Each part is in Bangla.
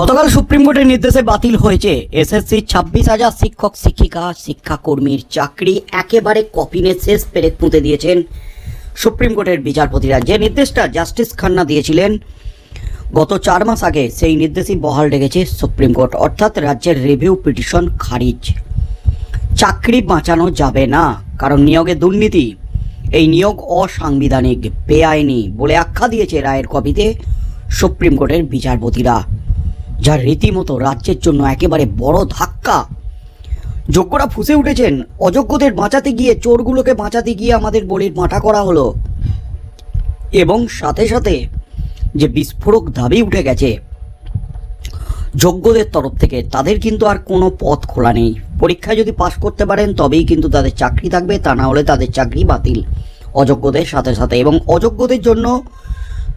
গতকাল সুপ্রিম কোর্টের নির্দেশে বাতিল হয়েছে এসএসসি ছাব্বিশ হাজার শিক্ষক, শিক্ষিকা, শিক্ষাকর্মীর চাকরি একেবারে কপিনে শেষ পেরে পুঁতে দিয়েছেন সুপ্রিম কোর্টের বিচারপতিরা। যে নির্দেশটা জাস্টিস খান্না দিয়েছিলেন, গত চার মাস আগে সেই নির্দেশই বহাল রেখেছে সুপ্রিম কোর্ট, অর্থাৎ রাজ্যের রিভিউ পিটিশন খারিজ। চাকরি বাঁচানো যাবে না, কারণ নিয়োগে দুর্নীতি। এই নিয়োগ অসাংবিধানিক, বেআইনি বলে আখ্যা দিয়েছে রায়ের কপিতে সুপ্রিম কোর্টের বিচারপতিরা। যা রীতিমতো রাজ্যের জন্য একেবারে বড় ধাক্কা। যোগ্যরা ফুসে উঠেছেন। অযোগ্যদের বাঁচাতে গিয়ে চোরগুলোকে বাঁচাতে গিয়ে আমাদের বলির মাঠা করা হলো। এবং সাথে সাথে যে বিস্ফোরক দাবি উঠে গেছে, যোগ্যদের তরফ থেকে তাদের কিন্তু আর কোনো পথ খোলা নেই। পরীক্ষায় যদি পাশ করতে পারেন, তবেই কিন্তু তাদের চাকরি থাকবে, তা না হলে তাদের চাকরি বাতিল। অযোগ্যদের সাথে সাথে এবং অযোগ্যদের জন্য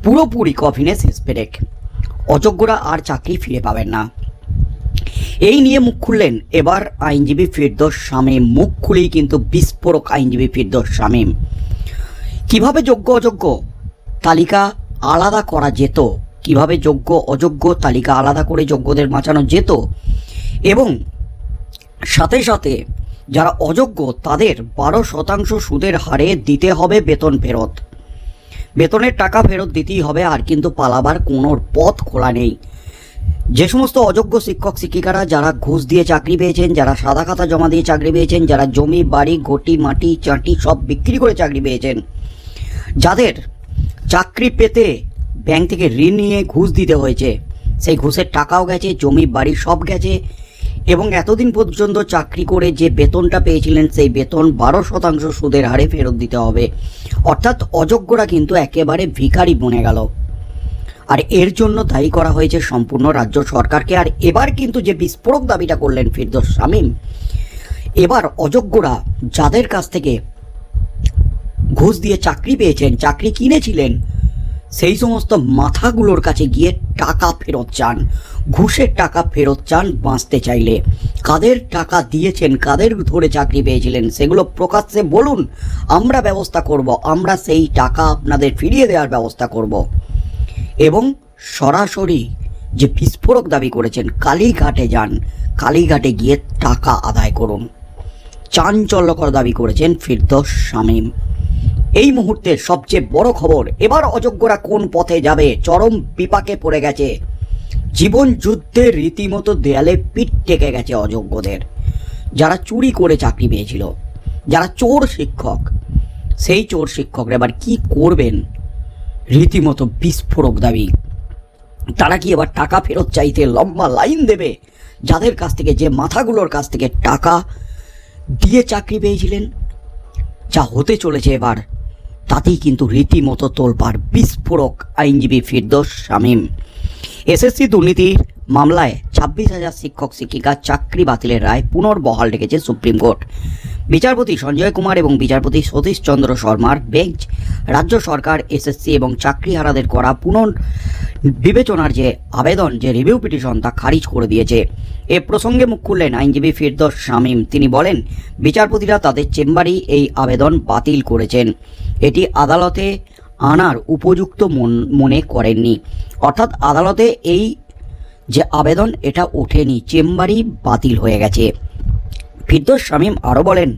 পুরোপুরি কফিনে শেষ পেরেক। অযোগ্যরা আর চাকরি ফিরে পাবেন না। এই নিয়ে মুখ খুললেন। এবার আইনজীবী ফিরদোস শামীম। মুখ খুলেই কিন্তু বিস্ফোরক আইনজীবী ফিরদোস শামীম। কীভাবে যোগ্য অযোগ্য? তালিকা আলাদা করা যেত। কীভাবে যোগ্য অযোগ্য তালিকা আলাদা করে যোগ্যদের বাঁচানো যেত? এবং সাথে সাথে যারা অযোগ্য, তাদের বারো শতাংশ সুদের হারে দিতে হবে বেতন ফেরত। বেতনের টাকা ফেরত দিতেই হবে, আর কিন্তু পালাবার কোনো পথ খোলা নেই। যে সমস্ত অযোগ্য শিক্ষক, শিক্ষিকারা যারা ঘুষ দিয়ে চাকরি পেয়েছেন, যারা সাদা খাতা জমা দিয়ে চাকরি পেয়েছেন, যারা জমি, বাড়ি, ঘটি, মাটি, চাটি সব বিক্রি করে চাকরি পেয়েছেন, যাদের চাকরি পেতে ব্যাংক থেকে ঋণ নিয়ে ঘুষ দিতে হয়েছে, সেই ঘুষের টাকাও গেছে, জমি, বাড়ি সব গেছে এবং এতদিন পর্যন্ত চাকরি করে যে বেতনটা পেয়েছিলেন, সেই বেতন বারো শতাংশ সুদের হারে ফেরত দিতে হবে। অর্থাৎ অযোগ্যরা কিন্তু একেবারে ভিখারি বনে গেল। আর এর জন্য দায়ী করা হয়েছে সম্পূর্ণ রাজ্য সরকারকে। আর এবার কিন্তু যে বিস্ফোরক দাবিটা করলেন ফিরদোস শামীম, এবার অযোগ্যরা যাদের কাছ থেকে ঘুষ দিয়ে চাকরি পেয়েছেন, চাকরি কিনেছিলেন সেই সমস্ত মাথাগুলোর কাছে গিয়ে টাকা ফেরত চান, ঘুষের টাকা ফেরত চান বাঁচতে চাইলে। কাদের টাকা দিয়েছেন, কাদের ধরে চাকরি পেয়েছিলেন, সেগুলো প্রকাশ্যে বলুন, আমরা ব্যবস্থা করব, আমরা সেই টাকা আপনাদের ফিরিয়ে দেওয়ার ব্যবস্থা করব। এবং সরাসরি যে বিস্ফোরক দাবি করেছেন, কালীঘাটে যান, কালীঘাটে গিয়ে টাকা আদায় করুন। চাঞ্চল্যকর দাবি করেছেন ফিরদোস শামীম। এই মুহূর্তের সবচেয়ে বড় খবর, এবার অযোগ্যরা কোন পথে যাবে? চরম বিপাকে পড়ে গেছে। জীবন যুদ্ধের রীতিমতো দেয়ালে পিঠ টেকে গেছে অযোগ্যদের। যারা চুরি করে চাকরি পেয়েছিল, যারা চোর শিক্ষক, সেই চোর শিক্ষকরা এবার কি করবেন? রীতিমতো বিস্ফোরক দাবি। তারা কি এবার টাকা ফেরত চাইতে লম্বা লাইন দেবে? যাদের কাছ থেকে, যে মাথাগুলোর কাছ থেকে টাকা দিয়ে চাকরি পেয়েছিলেন, যা হতে চলেছে এবার। তাতেই কিন্তু রীতিমতো তোলপার বিস্ফোরক আইনজীবী ফিরদোস শামীম। এসএসসি দুর্নীতির মামলায় ছাব্বিশ হাজার শিক্ষক শিক্ষিকা চাকরি বাতিলের রায় পুনর্বহাল রেখেছে সুপ্রিম কোর্ট। বিচারপতি সঞ্জয় কুমার এবং বিচারপতি সতীশ চন্দ্র শর্মার বেঞ্চ, রাজ্য সরকার, এসএসসি এবং চাকরিহারাদের করা পুনর বিবেচনার যে আবেদন, যে রিভিউ পিটিশন তা খারিজ করে দিয়েছে। এ প্রসঙ্গে মুখ খুললেন আইনজীবী ফিরদোস শামীম। তিনি বলেন, বিচারপতিরা তাদের চেম্বারেই এই আবেদন বাতিল করেছেন। এটি আদালতে আনার উপযুক্ত মন- করেননি। অর্থাৎ আদালতে এই যে আবেদন, এটা ওঠেনি। চেম্বারই বাতিল হয়ে গেছে। ফিরদোস শামীম আরও বলেন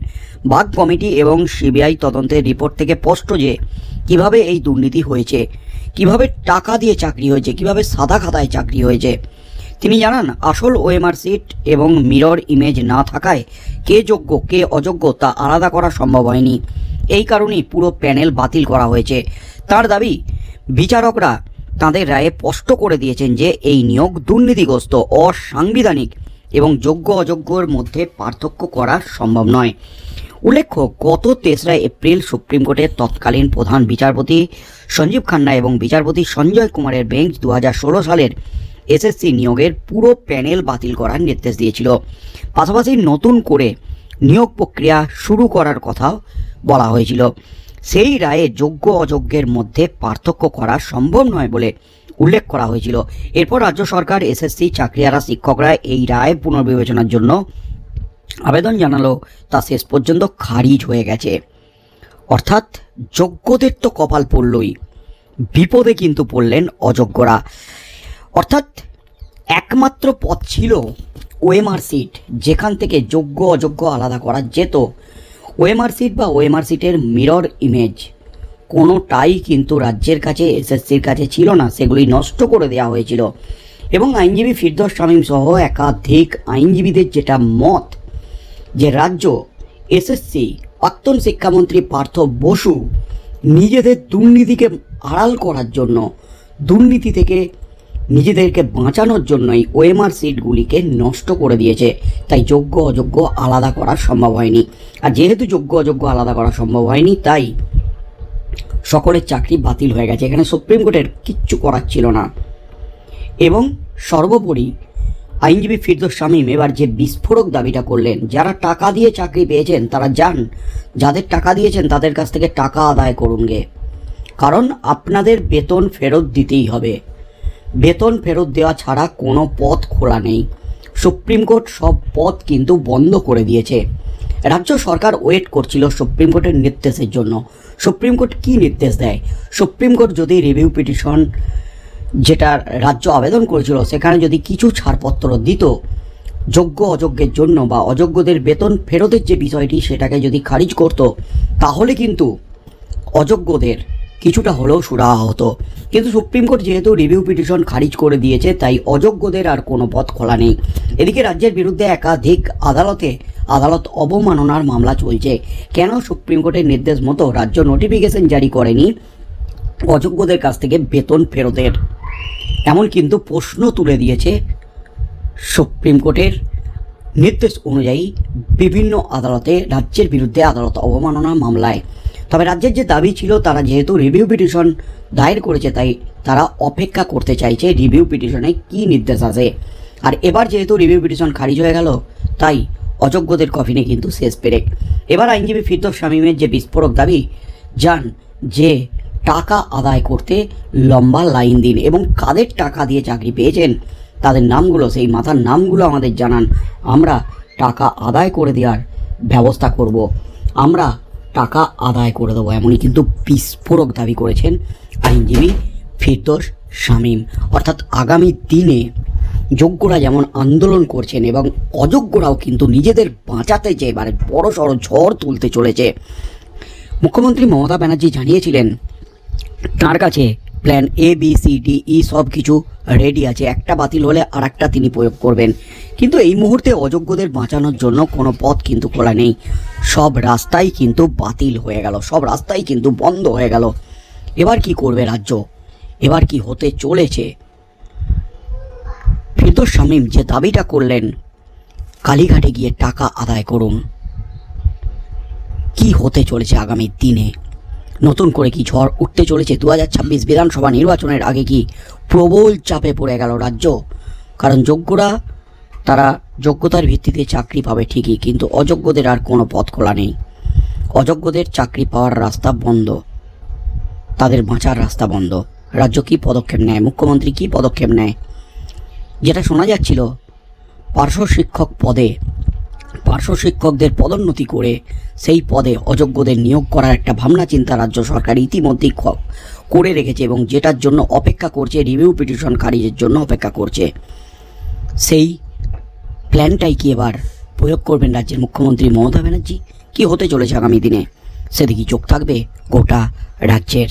বাগ কমিটি এবং সিবিআই তদন্তের রিপোর্ট থেকে স্পষ্ট যে কীভাবে এই দুর্নীতি হয়েছে, কীভাবে টাকা দিয়ে চাকরি হয়েছে, কীভাবে সাদা খাতায় চাকরি হয়েছে। তিনি জানান, আসল ওএমআর সিট এবং মিরর ইমেজ না থাকায় কে যোগ্য, কে অযোগ্য তা আলাদা করা সম্ভব হয়নি। এই কারণেই পুরো প্যানেল বাতিল করা হয়েছে। তার দাবি, বিচারকরা তাদের রায়ে স্পষ্ট করে দিয়েছেন যে এই নিয়োগ দুর্নীতিগ্রস্ত, অসাংবিধানিক। এবং যোগ্য অযোগ্যর মধ্যে পার্থক্য করা সম্ভব নয়। উল্লেখ্য, গত তেসরা এপ্রিল সুপ্রিম কোর্টের তৎকালীন প্রধান বিচারপতি সঞ্জীব খান্না এবং বিচারপতি সঞ্জয় কুমারের বেঞ্চ দু হাজার ষোলো সালের এসএসসি নিয়োগের পুরো প্যানেল বাতিল করার নির্দেশ দিয়েছিল। পাশাপাশি নতুন করে নিয়োগ প্রক্রিয়া শুরু করার কথা বলা হয়েছিল। সেই রায়ে যোগ্য অযোগ্যের মধ্যে পার্থক্য করা সম্ভব নয় বলে উল্লেখ করা হয়েছিল। এরপর রাজ্য সরকার, এসএসসি চাকরিয়ারা শিক্ষকরা এই রায় পুনর্বিবেচনার জন্য আবেদন জানালো। তা শেষ পর্যন্ত খারিজ হয়ে গেছে। অর্থাৎ যোগ্যদের তো কপাল পড়লই। বিপদে কিন্তু পড়লেন অযোগ্যরা। অর্থাৎ একমাত্র পথ ছিল ওএমআর সিট, যেখান থেকে যোগ্য অযোগ্য আলাদা করা যেত। ওএমআর সিট বা ওএমআর সিটের মিরর ইমেজ কোনোটাই কিন্তু রাজ্যের কাছে এসএসসির কাছে ছিল না, সেগুলি নষ্ট করে দেওয়া হয়েছিল। এবং আইনজীবী ফিরদোস শামীম সহ একাধিক আইনজীবীদের যেটা মত যে রাজ্য এসএসসি প্রাক্তন শিক্ষামন্ত্রী পার্থ বসু নিজেদের দুর্নীতিকে আড়াল করার জন্য দুর্নীতি থেকে নিজেদেরকে বাঁচানোর জন্যই ওএমআর সিটগুলিকে নষ্ট করে দিয়েছে। তাই যোগ্য অযোগ্য আলাদা করা সম্ভব হয়নি। আর যেহেতু যোগ্য অযোগ্য আলাদা করা সম্ভব হয়নি, তাই সকলের চাকরি বাতিল হয়ে গেছে। এখানে সুপ্রিম কোর্টের কিচ্ছু করার ছিল না। এবং সর্বোপরি আইনজীবী ফিরদোস শামীম এবার যে বিস্ফোরক দাবিটা করলেন, যারা টাকা দিয়ে চাকরি পেয়েছেন, তারা যান। যাদের টাকা দিয়েছেন, তাদের কাছ থেকে টাকা আদায় করুন গে। কারণ আপনাদের বেতন ফেরত দিতেই হবে। বেতন ফেরত দেওয়া ছাড়া কোনো পথ খোলা নেই। সুপ্রিম কোর্ট সব পথ কিন্তু বন্ধ করে দিয়েছে। রাজ্য সরকার ওয়েট করছিল সুপ্রিম কোর্টের নির্দেশের জন্য। সুপ্রিম কোর্ট কি নির্দেশ দেয়? সুপ্রিম কোর্ট যদি রিভিউ পিটিশন যেটা রাজ্য আবেদন করেছিল, সেখানে যদি কিছু ছাড়পত্র দিত, যোগ্য অযোগ্যের জন্য বা অযোগ্যদের বেতন ফেরতের যে বিষয়টি সেটাকে যদি খারিজ করত, তাহলে কিন্তু অযোগ্যদের কিছুটা হলেও সুরাহা হতো। কিন্তু সুপ্রিম কোর্ট যেহেতু রিভিউ পিটিশন খারিজ করে দিয়েছে, তাই অযোগ্যদের আর কোনো পথ খোলা নেই। এদিকে রাজ্যের বিরুদ্ধে একাধিক আদালতে আদালত অবমাননার মামলা চলছে। কেন সুপ্রিম কোর্টের নির্দেশ মতো রাজ্য নোটিফিকেশন জারি করেনি অযোগ্যদের কাছ থেকে বেতন ফেরতের? এমন কিন্তু প্রশ্ন তুলে দিয়েছে সুপ্রিম কোর্টের নির্দেশ অনুযায়ী বিভিন্ন আদালতে রাজ্যের বিরুদ্ধে আদালত অবমাননা মামলায়। তবে রাজ্যের যে দাবি ছিল, তারা যেহেতু রিভিউ পিটিশন দায়ের করেছে, তাই তারা অপেক্ষা করতে চাইছে রিভিউ পিটিশনে কি নির্দেশ আসে আর এবার যেহেতু রিভিউ পিটিশন খারিজ হয়ে গেল, তাই অযোগ্যদের কফিনে কিন্তু শেষ পেরেক। এবার আইনজীবী ফিরদোস শামীমের যে বিস্ফোরক দাবি যান যে টাকা আদায় করতে লম্বা লাইন দিন এবং কাদের টাকা দিয়ে চাকরি পেয়েছেন, তাদের নামগুলো, সেই মাথার নামগুলো আমাদের জানান। আমরা টাকা আদায় করে দেওয়ার ব্যবস্থা করব। আমরা টাকা আদায় করে দেবো এমনই কিন্তু বিস্ফোরক দাবি করেছেন আইনজীবী ফিরদোস শামীম। অর্থাৎ আগামী দিনে যোগ্যরা যেমন আন্দোলন করছেন এবং অযোগ্যরাও কিন্তু নিজেদের বাঁচাতে যে এবারে বড় সড়ো ঝড় তুলতে চলেছে। মুখ্যমন্ত্রী মমতা ব্যানার্জি জানিয়েছিলেন, তার কাছে plan A B C D E সব কিছু রেডি আছে। একটা বাতিল হলে আর একটা তিনি প্রয়োগ করবেন। কিন্তু এই মুহূর্তে অযোগ্যদের বাঁচানোর জন্য কোনো পথ কিন্তু খোলা নেই। সব রাস্তাই কিন্তু বাতিল হয়ে গেল। সব রাস্তাই কিন্তু বন্ধ হয়ে গেল। এবার কি করবে রাজ্য? এবার কি হতে চলেছে? ফিরদোস শামীম যে দাবিটা করলেন, কালীঘাটে গিয়ে টাকা আদায় করুন। কি হতে চলেছে আগামী দিনে? নতুন করে কি ঝড় উঠতে চলেছে? দু হাজার ছাব্বিশ বিধানসভা নির্বাচনের আগে কি প্রবল চাপে পড়ে গেল রাজ্য? কারণ যোগ্যরা, তারা যোগ্যতার ভিত্তিতে চাকরি পাবে ঠিকই, কিন্তু অযোগ্যদের আর কোনো পথ খোলা নেই। অযোগ্যদের চাকরি পাওয়ার রাস্তা বন্ধ। তাদের বাঁচার রাস্তা বন্ধ। রাজ্য কি পদক্ষেপ নেয়? মুখ্যমন্ত্রী কি পদক্ষেপ নেয়? যেটা শোনা যাচ্ছিল, পার্শ্ব শিক্ষক পদে পার্শ্ব শিক্ষকদের পদোন্নতি করে সেই পদে অযোগ্যদের নিয়োগ করার একটা ভাবনা চিন্তা রাজ্য সরকার ইতিমধ্যেই করে রেখেছে এবং যেটার জন্য অপেক্ষা করছে রিভিউ পিটিশন খারিজের জন্য অপেক্ষা করছে। সেই প্ল্যানটাই কি এবার প্রয়োগ করবেন রাজ্যের মুখ্যমন্ত্রী মমতা ব্যানার্জি? কি হতে চলেছে আগামী দিনে? সেদিকে চোখ থাকবে গোটা রাজ্যের